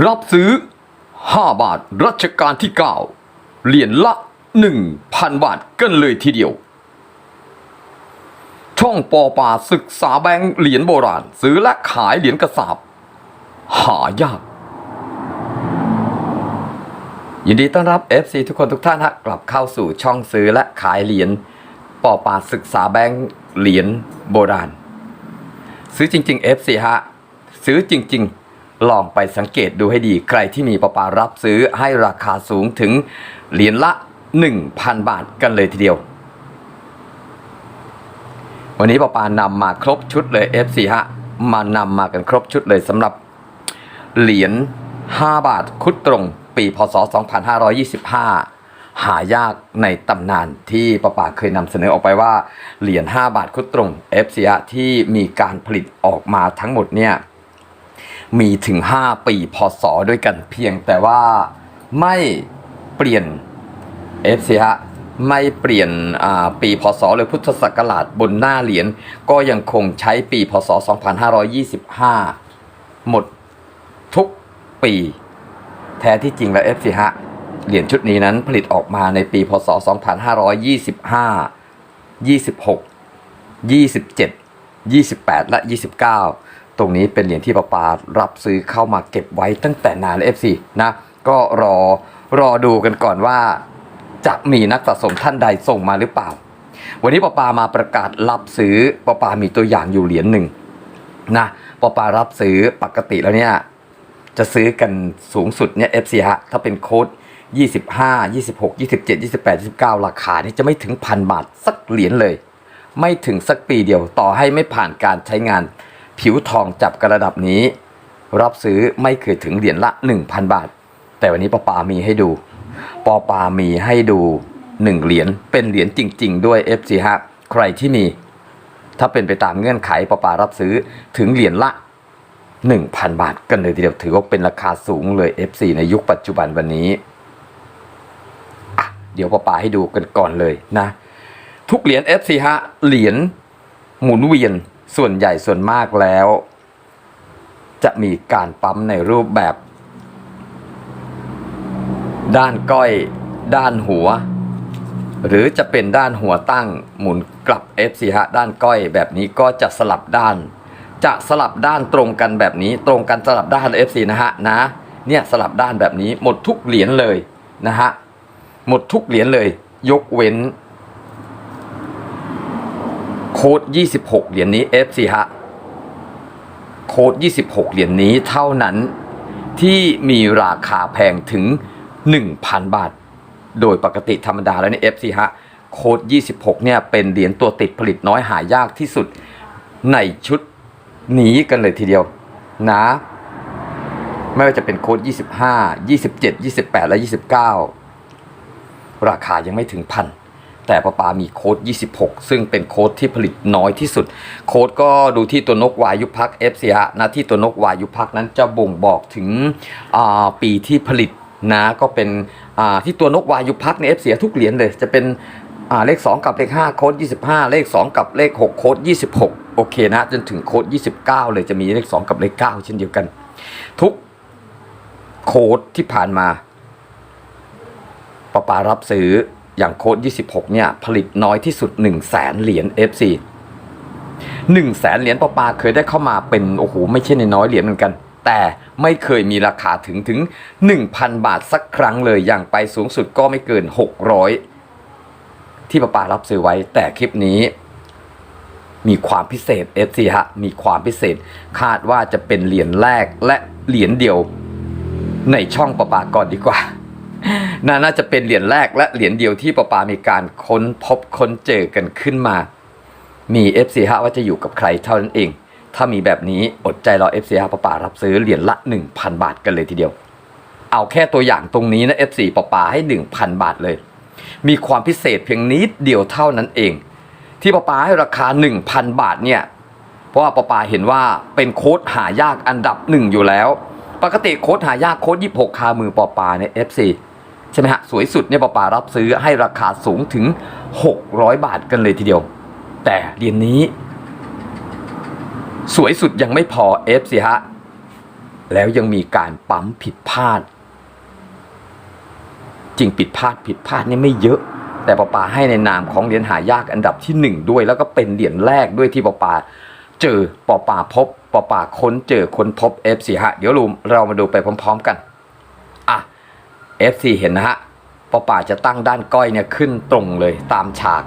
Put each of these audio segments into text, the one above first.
รับซื้อ 5 บาทรัชกาลที่ 9 เหรียญละ 1,000 บาทกันเลยทีเดียว ช่องปอป่าศึกษาแบงค์เหรียญโบราณ ซื้อและขายเหรียญกระสาบ หายาก ยินดีต้อนรับ FC ทุกคนทุกท่านฮะกลับเข้าสู่ช่องซื้อและขายเหรียญปอป่าศึกษาแบงค์เหรียญโบราณ ซื้อจริง ๆ FC ฮะซื้อจริง ๆ ลองไปสังเกตดูให้ดีใครที่มีปอปารับซื้อให้ราคาสูงถึงเหรียญละ 1,000 บาทกันเลยทีเดียว วันนี้ปอปานำมาครบชุดเลย FC ฮะมานำมากันครบชุดเลยสำหรับเหรียญ5บาทคุดตรงปีพศ 2525 หายากในตำนานที่ปะปาเคยนำเสนอออกไปว่าเหรียญ5บาทคุดตรง f c ที่มีการผลิตออกมาทั้งหมดเนี่ย มีถึง 5 ปีพศด้วยกันเพียงแต่ว่าไม่เปลี่ยน f c ไม่เปลี่ยนปีพศหรือพุทธศักราชบนหน้าเหรียญก็ยังคงใช้ปีพศ 2525 หมดทุกปี แท้ที่จริงแล้ว f c เหรียญชุดนี้นั้นผลิตออกมาในปีพศ 2525 26 27 28 และ 29 ตรงนี้เป็นเหรียญที่ประปารับซื้อเข้ามาเก็บไว้ตั้งแต่นานแล้ว FC นะก็รอรอดูกันก่อนว่า จะมีนักสะสมท่านใดส่งมาหรือเปล่า วันนี้ปปามาประกาศรับซื้อปปามีตัวอย่างอยู่เหรียญหนึ่งนะปปารับซื้อปกติแล้วเนี่ยจะซื้อกันสูงสุดเนี่ย FC ฮะถ้าเป็นโค้ด25 26 27 28 29 ราคานี่จะไม่ถึงพันบาทสักเหรียญเลย ไม่ถึงสักปีเดียวต่อให้ไม่ผ่านการใช้งาน ผิวทองจับกระดับนี้ รับซื้อไม่เคยถึงเหรียญละ 1,000 บาท แต่วันนี้ปอปามีให้ดู ปอปามีให้ดู 1 เหรียญเป็นเหรียญจริง ๆ ด้วย FC ฮะใครที่มี ถ้าเป็นไปตามเงื่อนไขปอปารับซื้อถึงเหรียญละ 1,000 บาท กันเลยทีเดียวถือว่าเป็นราคาสูงเลย FC ในยุคปัจจุบันวันนี้เดี๋ยวปอปาให้ดูกันก่อนเลยนะ ทุกเหรียญ FC ฮะเหรียญหมุนเวียน ส่วนใหญ่ส่วนมากแล้ว จะมีการปั๊มในรูปแบบ ด้านก้อย ด้านหัว หรือจะเป็นด้านหัวตั้งหมุนกลับ FC ฮะด้านก้อย แบบนี้ก็จะสลับด้าน จะสลับด้านตรงกันแบบนี้ ตรงกันสลับด้าน FC นะฮะนะเนี่ยสลับด้านแบบนี้หมดทุกเหรียญเลยนะฮะหมดทุกเหรียญเลย ยกเว้น ค้ด 26 เหรียญนี้ FC ฮะ โค้ด 26 เหรียญนี้เท่านั้นที่มีราคาแพงถึง 1,000 บาท โดยปกติธรรมดาแล้วเนี่ย FC ฮะ โค้ด 26 เนี่ย เป็นเหรียญตัวติดผลิตน้อยหายากที่สุดในชุดนี้กันเลยทีเดียวนะ ไม่ว่าจะเป็นโค้ด 25 27 28 และ 29 ราคายังไม่ถึงพัน แต่ปาปามีโค้ด 26 ซึ่งเป็นโค้ดที่ผลิตน้อยที่สุด โค้ดก็ดูที่ตัวนกวายุพัก FC ฮะนะที่ตัวนกวายุพักนั้นจะบ่งบอกถึงปีที่ผลิตนะก็เป็นที่ตัวนกวายุพักใน FC ทุกเหรียญเลย จะเป็นเลข 2 กับเลข 5 โค้ด 25 เลข 2 กับเลข 6 โค้ด 26 โอเคนะจนถึงโค้ด 29 เลยจะมีเลข 2 กับเลข 9 เช่นเดียวกัน ทุกโค้ดที่ผ่านมาปาปารับซื้อ อย่างโค้ด26 เนี่ย ผลิตน้อยที่สุด 1 0 0 0 0แสนเหรียญ FC 1 0 0 0 0แสนเหรียญปาปาเคยได้เข้ามาเป็นโอ้โหไม่ใช่ในน้อยเหรียญเหมือนกัน แต่ไม่เคยมีราคาถึงถึง 1,000 บาทสักครั้งเลยอย่างไปสูงสุดก็ไม่เกิน 600 ที่ปาปารับซื้อไว้ แต่คลิปนี้มีความพิเศษ FC ฮะ มีความพิเศษ คาดว่าจะเป็นเหรียญแรกและเหรียญเดียว ในช่องปาปาก่อนดีกว่า น่าจะเป็นเหรียญแรกและเหรียญเดียวที่ปปามีการค้นพบค้นเจอกันขึ้นมา มี FC ฮะว่าจะอยู่กับใครเท่านั้นเอง ถ้ามีแบบนี้อดใจรอ FC ฮะปปารับซื้อเหรียญละ 1,000 บาทกันเลยทีเดียว เอาแค่ตัวอย่างตรงนี้นะ FC ปปาให้ 1,000 บาทเลย มีความพิเศษเพียงนิดเดียวเท่านั้นเอง ที่ปปาให้ราคา 1,000 บาทเนี่ยเพราะว่าปปาเห็นว่าเป็นโค้ดหายากอันดับหนึ่งอยู่แล้ว ปกติโค้ดหายากโค้ด26คามือปอปาเนี่ย FC ใช่ไหมฮะ สวยสุดเนี่ยปอปารับซื้อให้ราคาสูงถึง 600 บาทกันเลยทีเดียว แต่เหรียญนี้ สวยสุดยังไม่พอ FC ฮะ แล้วยังมีการปั๊มผิดพลาด จริงผิดพลาดผิดพลาดนี่ไม่เยอะ แต่ปอปาให้ในนามของเหรียญหายากอันดับที่หนึ่งด้วย แล้วก็เป็นเหรียญแรกด้วยที่ปอปาเจอปอปาพบปอปาค้นเจอค้นพบ F4 ฮะ เดี๋ยวลุมเรามาดูไปพร้อม ๆ กัน F4 เห็นนะฮะปอป่าจะตั้งด้านก้อยเนี่ยขึ้นตรงเลยตามฉาก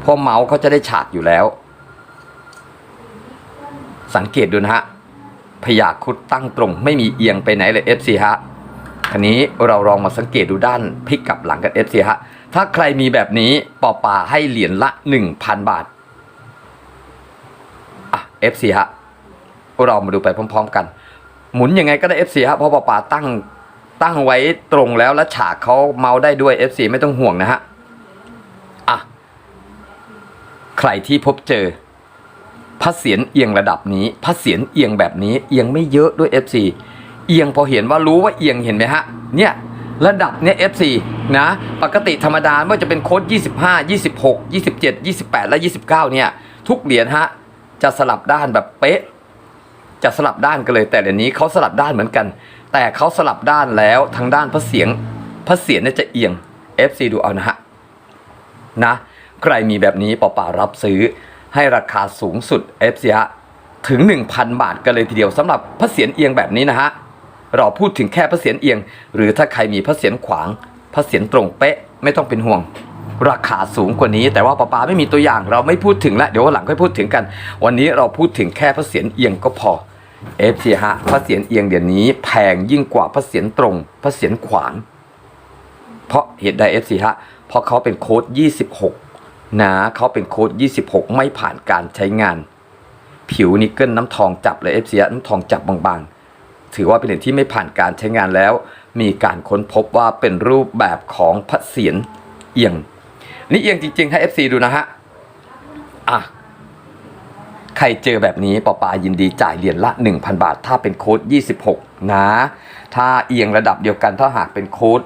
เพราะเมาส์เขาจะได้ฉากอยู่แล้ว สังเกตดูนะฮะพยาคุดตั้งตรง ไม่มีเอียงไปไหนเลย F4 ฮะอันนี้เราลองมาสังเกตดูด้านพลิกกลับหลังกัน F4 ฮะถ้าใครมีแบบนี้ปอป่าให้เหรียญละ 1,000 บาทอะ F4 ฮะเรามาดูไปพร้อม ๆ กัน หมุนยังไงก็ได้ F4 ฮะเพราะปอป่าตั้ง ตั้งไว้ตรงแล้วและฉากเขาเมาได้ด้วย F4 ไม่ต้องห่วงนะฮะอะใครที่พบเจอพระเศียรเอียงระดับนี้พระเศียรเอียงแบบนี้เอียงไม่เยอะด้วย F4 เอียงพอเห็นว่ารู้ว่าเอียงเห็นไหมฮะเนี่ยระดับเนี่ย F4 นะปกติธรรมดาไม่ว่าจะเป็นโค้ด25 26 27 28 และ 29 เนี่ย ทุกเหรียญฮะจะสลับด้านแบบเป๊ะ จะสลับด้านกันเลย แต่เหรียญนี้เขาสลับด้านเหมือนกัน แต่เขาสลับด้านแล้วทางด้านพระเสียงพระเสียรเนี่ยจะเอียง FC ดูเอานะฮะนะใครมีแบบนี้เปล่าๆรับซื้อให้ราคาสูงสุด FC ฮะถึง 1,000 บาทกันเลยทีเดียวสำหรับพระเศียรเอียงแบบนี้นะฮะเราพูดถึงแค่พระเศียรเอียง หรือถ้าใครมีพระเศียรขวางพระเศียรตรงเป๊ะไม่ต้องเป็นห่วง ราคาสูงกว่านี้ แต่ว่าป้าปาไม่มีตัวอย่างเราไม่พูดถึงล้วเดี๋ยววันหลังค่อยพูดถึงกัน วันนี้เราพูดถึงแค่พระเศียรเอียงก็พอ FC ฮะพระเศียรเอียงเดี๋ยวนี้แพงยิ่งกว่าพระเศียรตรง พระเศียรขวาง เพราะเหตุใด FC ฮะเพราะเขาเป็นโค้ด 26 นะเขาเป็นโค้ด 26 ไม่ผ่านการใช้งาน ผิวนิกเกิลน้ำทองจับเลย FC ฮะน้ำทองจับบางๆ ถือว่าเป็นเหรียญที่ไม่ผ่านการใช้งานแล้ว มีการค้นพบว่าเป็นรูปแบบของพระเศียรเอียง นี่เอียงจริงๆให้ FC ดูนะฮะ ใครเจอแบบนี้ปอปายินดีจ่ายเหรียญละ 1,000 บาท ถ้าเป็นโค้ด 26 นะ ถ้าเอียงระดับเดียวกันถ้าหากเป็นโค้ด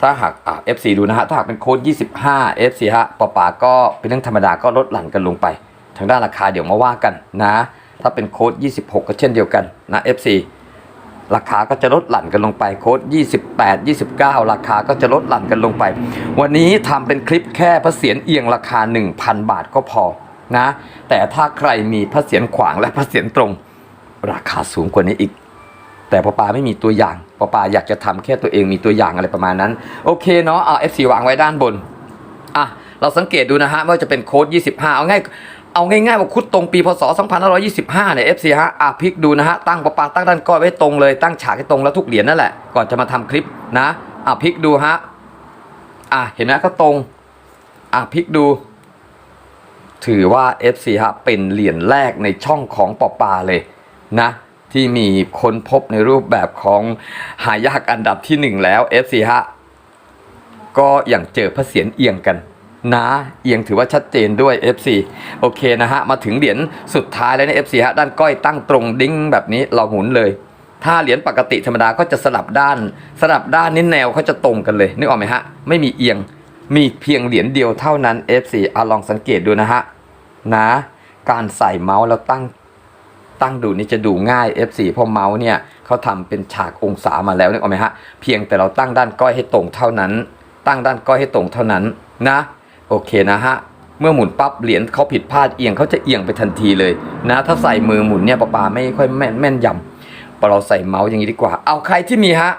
ถ้าหากอ่า FC ดูนะฮะถ้าหากเป็นโค้ด 25 FC ฮะปอปาก็เป็นเรื่องธรรมดาก็ลดหลั่นกันลงไป ทางด้านราคาเดี๋ยวมาว่ากันนะ ถ้าเป็นโค้ด 26 ก็เช่นเดียวกันนะ FC ราคาก็จะลดหลั่นกันลงไปโค้ด 28 29 ราคาก็จะลดหลั่นกันลงไป วันนี้ทำเป็นคลิปแค่พระเศียรเอียงราคา 1,000 บาทก็พอ นะ แต่ถ้าใครมีพระเศียรขวางและพระเศียรตรง ราคาสูงกว่านี้อีก แต่ปอปาไม่มีตัวอย่างปอปาอยากจะทำแค่ตัวเองมีตัวอย่างอะไรประมาณนั้น โอเคเนาะเอา F4 วางไว้ด้านบนอะเราสังเกตดูนะฮะไม่ว่าจะเป็นโค้ด 25 เอาง่ายเอาง่ายๆว่าคุดตรงปีพศ 2525 เนี่ย FC ฮะอะพลิกดูนะฮะ ตั้งปะปาตั้งด้านก้อยไว้ตรงเลย ตั้งฉากให้ตรงแล้วทุกเหรียญนั่นแหละ ก่อนจะมาทำคลิปนะ อะพลิกดูฮะ อะเห็นไหมก็ตรง อะพลิกดู ถือว่า FC ฮะเป็นเหรียญแรกในช่องของปอปาเลยนะที่มีคนพบในรูปแบบของหายากอันดับที่หนึ่งแล้ว FC ฮะก็อย่างเจอพระเศียรเอียงกันนะเอียงถือว่าชัดเจนด้วย FC โอเคนะฮะ มาถึงเหรียญสุดท้ายแล้วใน FC ฮะ ด้านก้อยตั้งตรงดิ้งแบบนี้เราหมุนเลย ถ้าเหรียญปกติธรรมดาก็จะสลับด้าน สลับด้านนี่แนวเขาจะตรงกันเลย นึกออกไหมฮะ ไม่มีเอียง มีเพียงเหรียญเดียวเท่านั้น FC อะลองสังเกตดูนะฮะนะ การใส่เมาส์แล้วตั้งตั้งดูนี่จะดูง่าย F4 เพราะเมาส์เนี่ยเขาทำเป็นฉากองศามาแล้วนึกออกไหมฮะเพียงแต่เราตั้งด้านก้อยให้ตรงเท่านั้น ตั้งด้านก้อยให้ตรงเท่านั้นนะโอเคนะฮะเมื่อหมุนปั๊บเหรียญเขาผิดพลาดเอียงเขาจะเอียงไปทันทีเลยนะ ถ้าใส่มือหมุนเนี่ยปะปาไม่ค่อยแม่นแม่นยำพอเราใส่เมาส์อย่างนี้ดีกว่า เอาใครที่มีฮะ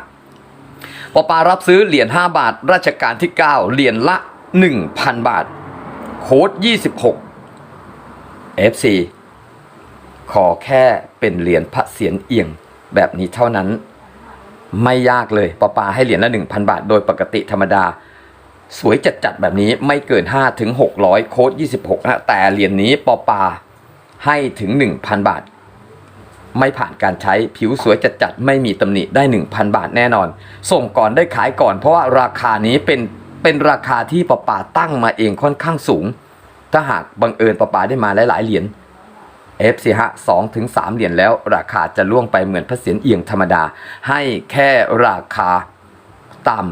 ปปารับซื้อเหรียญ5บาทราชการที่ 9 เหรียญละ 1,000 บาท โค้ด26 FC ขอแค่เป็นเหรียญพระเศียรเอียงแบบนี้เท่านั้น ไม่ยากเลยปอปาให้เหรียญละ 1,000 บาท โดยปกติธรรมดา สวยจัดๆแบบนี้ไม่เกิน 5 ถึง 600 โค้ด26นะแต่เหรียญนี้ปอปาให้ถึง 1,000 บาท ไม่ผ่านการใช้ผิวสวยจัดๆไม่มีตำหนิได้ 1,000 บาทแน่นอน ส่งก่อนได้ขายก่อน เพราะว่าราคานี้เป็นเป็นราคาที่ปอปาตั้งมาเองค่อนข้างสูง ถ้าหากบังเอิญปอปาได้มาหลายๆเหรียญ FC ฮะสองถึงสามเหรียญแล้ว ราคาจะล่วงไปเหมือนพระเศียรเอียงธรรมดา ให้แค่ราคาตาม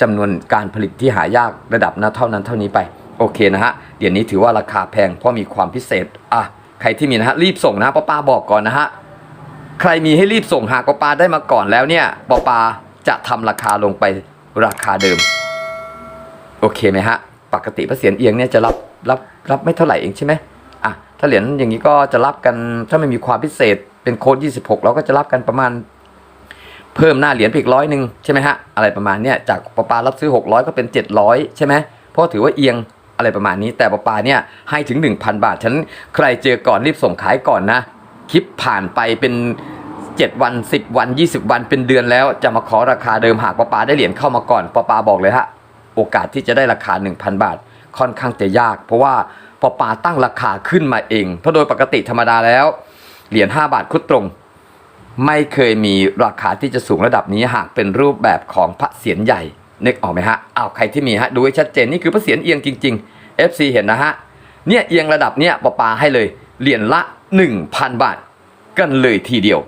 จำนวนการผลิตที่หายากระดับนะเท่านั้นเท่านี้ไปโอเคนะฮะเหรียญนี้ถือว่าราคาแพงเพราะมีความพิเศษอะใครที่มีนะฮะรีบส่งนะป้าป้าบอกก่อนนะฮะ ใครมีให้รีบส่งหากปอปาได้มาก่อนแล้วเนี่ยปอปาจะทำราคาลงไปราคาเดิม โอเคไหมฮะ ปกติพระเสียรเอียงเนี่ยจะรับรับรับไม่เท่าไหร่เองใช่ไหมอะถ้าเหรียญอย่างนี้ก็จะรับกันถ้าไม่มีความพิเศษเป็นโค้ด26 เราก็จะรับกันประมาณ เพิ่มหน้าเหรียญไปอีกร้อยหนึ่งใช่ไหมฮะอะไรประมาณเนี้ยจากปอปารับซื้อ 600 ก็เป็น 700 ใช่ไหมเพราะถือว่าเอียงอะไรประมาณนี้แต่ปอปาเนี่ยให้ถึง 1,000 บาทฉันใครเจอก่อนรีบส่งขายก่อนนะ คลิปผ่านไปเป็น 7 วัน 10 วัน 20 วันเป็นเดือนแล้วจะมาขอราคาเดิมหากปอปาได้เหรียญเข้ามาก่อนปอปาบอกเลยฮะโอกาสที่จะได้ราคา 1,000 บาทค่อนข้างจะยาก เพราะว่าปอปาตั้งราคาขึ้นมาเอง เพราะโดยปกติธรรมดาแล้ว เหรียญ5บาทคุดตรง ไม่เคยมีราคาที่จะสูงระดับนี้หากเป็นรูปแบบของพระเศียรใหญ่นึกออกไหมฮะอ้าวใครที่มีฮะดูให้ชัดเจนนี่คือพระเศียรเอียงจริง ๆ FC เห็นนะฮะเนี่ยเอียงระดับเนี้ยปอปาให้เลยเหรียญละ 1,000 บาท กันเลยทีเดียว